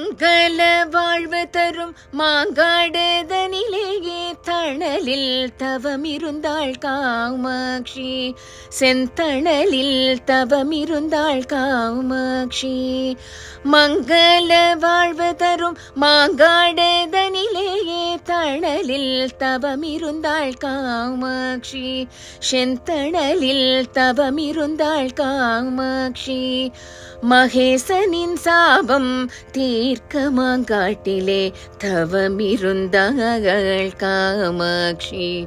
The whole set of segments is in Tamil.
மங்கள வாழ்வு தரும் மாங்காடுதனிலேயே தணலில் தவமிருந்தாள் காமாட்சி. செந்தணலில் தவமிருந்தாள் காமாட்சி. மங்கள வாழ்வு தரும் மாங்காடுதனிலே தணலில் தவமிருந்தாள் காமாட்சி. செந்தணலில் தவமிருந்தாள் காமாட்சி. மகேசனின் சாபம் தீர்க்க மாங்காட்டிலே தவமிருந்தாள் காமாட்சி.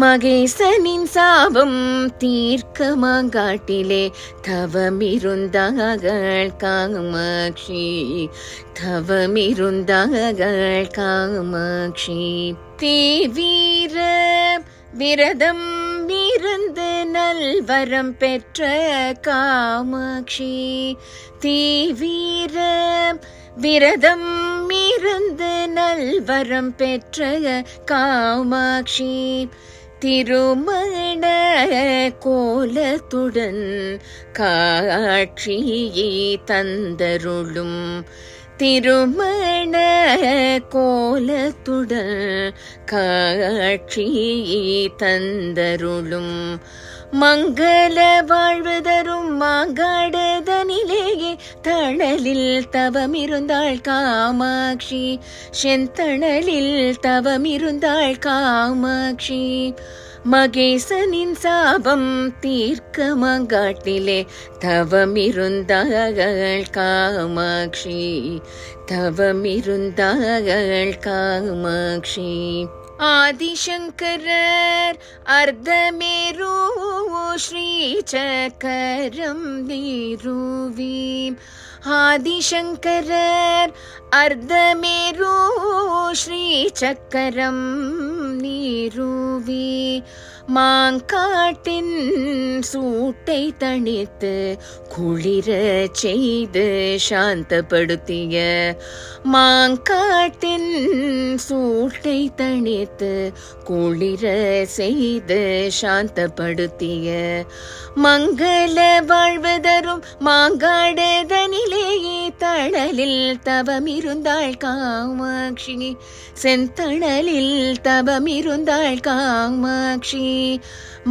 மகேசனின் சாபம் தீர்க்க மாங்காட்டிலே தவமிருந்தாள் காமாட்சி. தவமிருந்தாள் காமாட்சி. தீவீர விரதம் இருந்து நல்வரம் பெற்ற காமாட்சி. தீவீர விரதம் இருந்து நல்வரம் பெற்ற காமாட்சி. திருமண கோலத்துடன் காட்சியை தந்தருளும் திருமண கோலத்துடன் காட்சியை தந்தருளும். மங்கள வாழ்வு தரும் மாங்காடுதனிலேயே தணலில் தவமிருந்தாள் காமாட்சி. செந்தணலில் தவமிருந்தாள் காமாட்சி. மகேசனின் சாபம் தீர்க்க மங்காட்டிலே தவமிருந்தாள் காமாட்சி. தவமிருந்தாள் காமாட்சி. ஆதிசங்கரர் அர்த்தமேரூ ஸ்ரீசக்கரம் நீருவி. ஆதிசங்கரர் அர்த்தமேரூ ஸ்ரீசக்கரம் நீருவி. மாங்காட்டின் சூட்டை தணித்து குளிர செய்து சாந்தப்படுத்திய மாங்காட்டின் சூட்டை தணித்து குளிர செய்து சாந்தப்படுத்திய மங்கள வாழ்வு தரும் மாங்காடுதனிலேயே தணலில் தவமிருந்தாள் காமாட்சி. செந்தணலில் தவமிருந்தாள் காமாட்சி.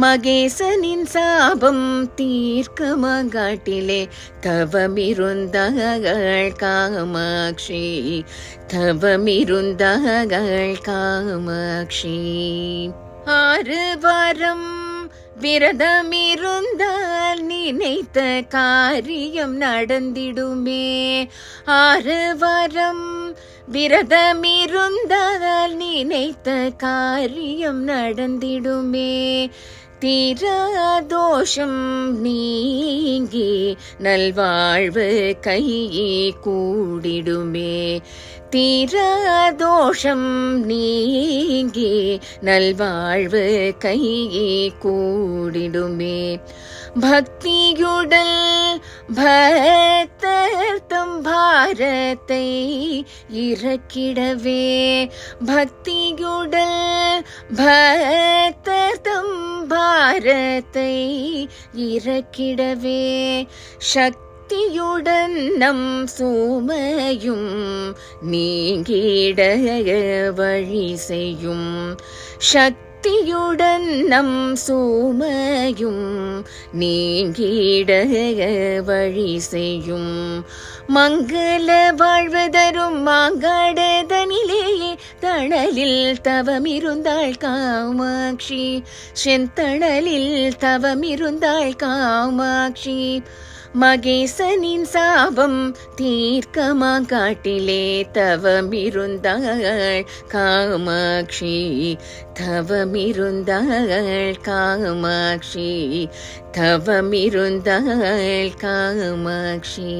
மகேசனின் சாபம் தீர்க்க மகாட்டிலே. தவமிருந்தகள் காமாட்சி. தவமிருந்தகள் காமாட்சி. ஆறு வாரம் விரதமிருந்தால் நினைத்த காரியம் நடந்திடுமே. ஆறு வாரம் விரதமிருந்ததால் நினைத்த காரியம் நடந்திடுமே. தீராதோஷம் நீங்கி நல்வாழ்வு கையே கூடிடுமே. தீராதோஷம் நீங்கி நல்வாழ்வு கையே கூடிடுமே. பக்தியுடல் பக்தர்த்தம் பாரத்தை இறக்கிடவே. பக்தியுடல் பக்தர்த்தம் பாரத்தை இறக்கிடவே. சக்தி பக்தியுடன் நம் சூமையும் நீங்கிட வழி செய்யும். சக்தியுடன் நம் சூமையும் நீங்கிட வழி செய்யும். மங்கள வாழ்வு தரும் மாங்காடுதனிலேயே தணலில் தவமிருந்தாள் காமாட்சி. செந்தணலில் தவமிருந்தாள் காமாட்சி. மகேசனின் சாபம் தீர்க்கமா காட்டிலே தவமிருந்தாள் காமாட்சி தவமிருந்தாள் காமாட்சி தவமிருந்தாள் காமாட்சி.